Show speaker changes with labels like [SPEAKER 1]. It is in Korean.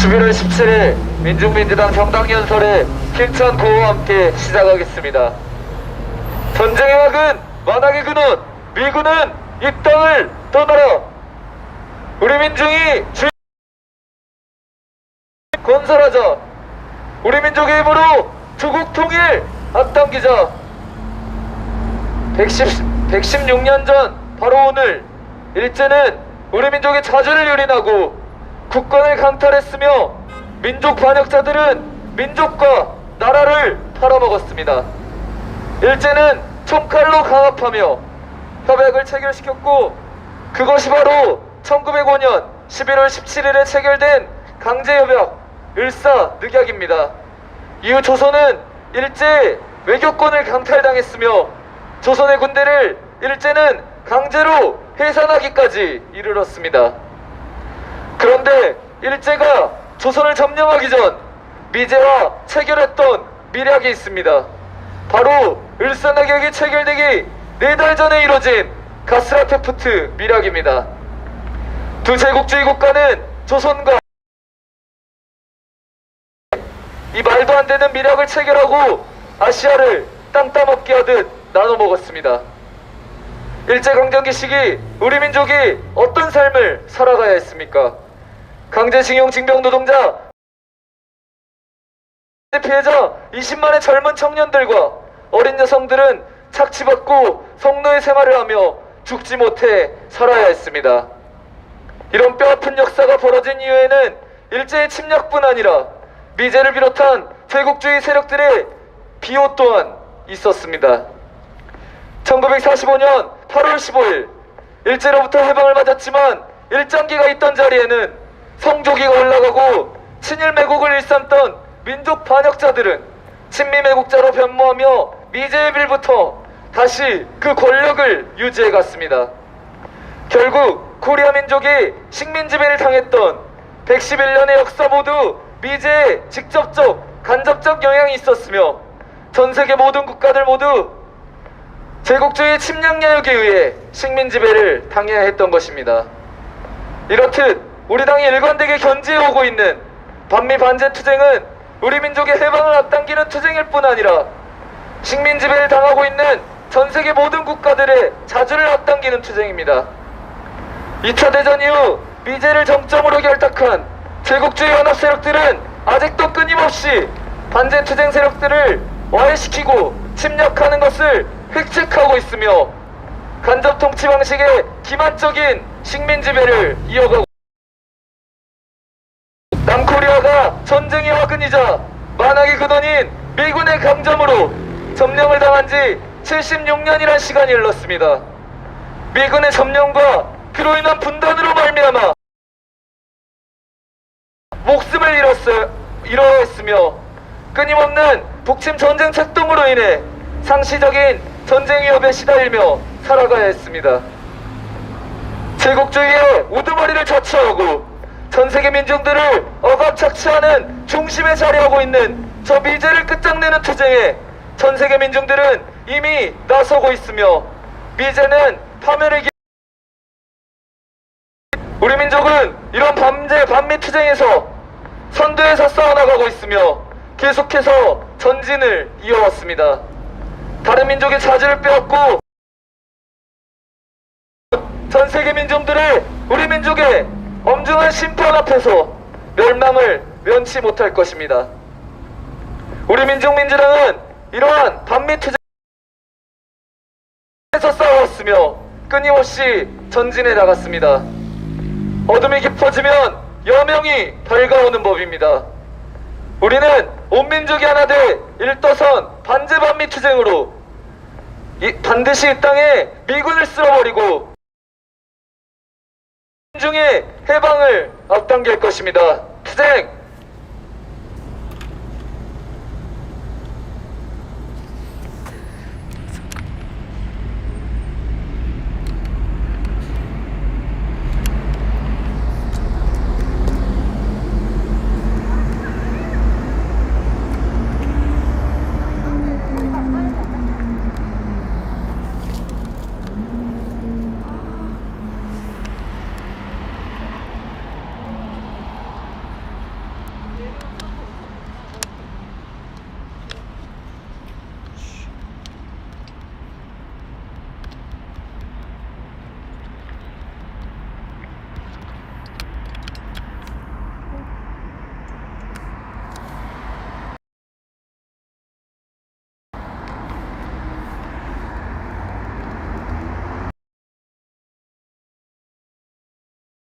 [SPEAKER 1] 11월 17일 민중민주당 정당연설의 힘찬 구호와 함께 시작하겠습니다. 전쟁의 wak은 만악의 근원 미군은 이 땅을 떠나라. 우리 민중이 주 건설하자. 우리 민족의 힘으로 조국 통일 앞당기자. 110, 116년 전 바로 오늘 일제는 우리 민족의 자주를 유린하고 국권을 강탈했으며 민족 반역자들은 민족과 나라를 팔아먹었습니다. 일제는 총칼로 강압하며 협약을 체결시켰고 그것이 바로 1905년 11월 17일에 체결된 강제협약 을사늑약입니다. 이후 조선은 일제 외교권을 강탈당했으며 조선의 군대를 일제는 강제로 해산하기까지 이르렀습니다. 그런데 일제가 조선을 점령하기 전 미제와 체결했던 미략이 있습니다. 바로 을사낙약이 체결되기 네 달 전에 이뤄진 가스라테프트 미략입니다. 두 제국주의 국가는 조선과 이 말도 안 되는 미략을 체결하고 아시아를 땅 따먹게 하듯 나눠 먹었습니다. 일제강점기 시기 우리 민족이 어떤 삶을 살아가야 했습니까? 강제징용 징병 노동자 피해자 20만의 젊은 청년들과 어린 여성들은 착취받고 성노예 생활을 하며 죽지 못해 살아야 했습니다. 이런 뼈아픈 역사가 벌어진 이후에는 일제의 침략뿐 아니라 미제를 비롯한 제국주의 세력들의 비호 또한 있었습니다. 1945년 8월 15일 일제로부터 해방을 맞았지만 일장기가 있던 자리에는 성조기가 올라가고 친일 매국을 일삼던 민족 반역자들은 친미 매국자로 변모하며 미제의 빌부터 다시 그 권력을 유지해 갔습니다. 결국 코리아 민족이 식민 지배를 당했던 111년의 역사 모두 미제에 직접적 간접적 영향이 있었으며 전 세계 모든 국가들 모두 제국주의 침략 야욕에 의해 식민 지배를 당해야 했던 것입니다. 이렇듯 우리 당이 일관되게 견지해 오고 있는 반미 반제 투쟁은 우리 민족의 해방을 앞당기는 투쟁일 뿐 아니라 식민 지배를 당하고 있는 전 세계 모든 국가들의 자주를 앞당기는 투쟁입니다. 2차 대전 이후 미제를 정점으로 결탁한 제국주의 연합 세력들은 아직도 끊임없이 반제 투쟁 세력들을 와해시키고 침략하는 것을 획책하고 있으며 간접 통치 방식의 기만적인 식민 지배를 이어가고 남 코리아가 전쟁의 화근이자 만악의 근원인 미군의 강점으로 점령을 당한 지 76년이란 시간이 흘렀습니다. 미군의 점령과 그로 인한 분단으로 말미암아 목숨을 잃었어 잃어야 했으며 끊임없는 북침 전쟁策동으로 인해 상시적인 전쟁 위협에 시달리며 살아가야 했습니다. 제국주의의 우두머리를 자처하고 전 세계 민중들을 억압착취하는 중심에 자리하고 있는 저 미제를 끝장내는 투쟁에 전 세계 민중들은 이미 나서고 있으며 미제는 파멸의 길 우리 민족은 이런 밤제 반미 투쟁에서 선두에서 싸워나가고 있으며 계속해서 전진을 이어왔습니다. 다른 민족의 자질을 빼앗고 전 세계 민족들을 우리 민족의 엄중한 심판 앞에서 멸망을 면치 못할 것입니다. 우리 민족 민주당은 이러한 반미 투쟁에서 싸웠으며 끊임없이 전진해 나갔습니다. 어둠이 깊어지면 여명이 밝아오는 법입니다. 우리는 온 민족이 하나 돼 일떠선 반제 반미 투쟁으로 이, 반드시 이 땅에 미군을 쓸어버리고 민 중의 해방을 앞당길 것입니다. 투쟁